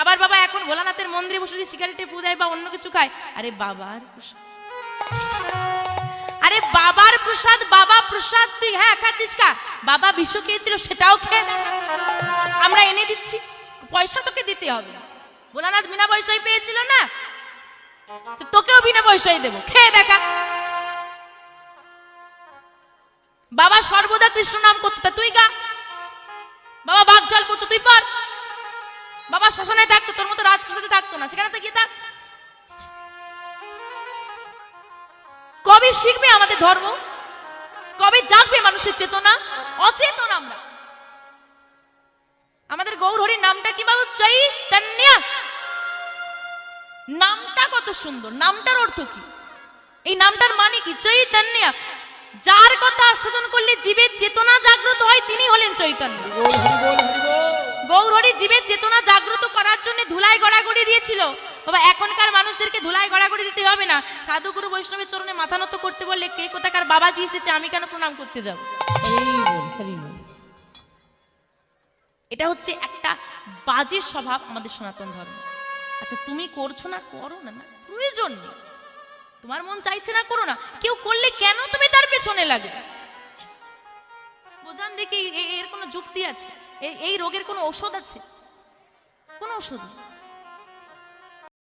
আবার বাবা এখন ভোলানাথের মন্দিরে বসে যদি সিগারেটে পু দেয় বা অন্য কিছু খায়, আরে বাবার প্রসাদ। আরে বাবার প্রসাদ, বাবা প্রসাদ তুই হ্যাঁ খাচ্ছিস কা বাবা বিশ্ব খেয়েছিল, সেটাও খেয়ে দেখা আমরা এনে দিচ্ছি, পয়সা তোকে দিতে হবে। ভোলানাথ বিনা পয়সায় পেয়েছিল না? তোকেও বিনা পয়সায় দেবো, খেয়ে দেখা। বাবা সর্বদা কৃষ্ণ নাম করতো তুই গা। বাবা বাঘ জল করতো, তুই পর। বাবা শ্মশানে থাকতো তোর মতো রাজপ্রসাদে থাকতো না সেখানে তো গিয়ে থাক। কবে শিখবে আমাদের ধর্ম? কবে জাগবে মানুষের চেতনা? অচেতন আমরা। আমাদের গৌরহরির নামটা কি বাবু? চৈতন্য। নামটা কত সুন্দর নামটার অর্থ কি? এই নামটার মানে কি? চৈতন্য। যার কথা আস্বাদন করলে জীবের চেতনা জাগ্রত হয় তিনি হলেন চৈতন্য। গৌরহরি জীবের চেতনা করার জন্য ধুলাই গড়াগড়ি দিয়েছিল। বাবা, এখনকার মানুষদেরকে ধুলাই গড়াগড়ি দিতে হবে না। সাধুগুরু বৈষ্ণবের চরণে মাথা নত করতে বললে কে কোথাকার বাবাজি এসেছে, আমি কেন প্রণাম করতে যাব? এটা হচ্ছে একটা বাজে স্বভাব আমাদের সনাতন ধর্ম। আচ্ছা তুমি করছ না? করো না না, প্রয়োজন নেই। তোমার মন চাইছে না, করো না। কেউ করলে কেন তুমি তার পেছনে লাগে বোঝান দেখি এর কোনো যুক্তি আছে? এই রোগের কোনো ঔষধ আছে? কোনো ওষুধ নেই।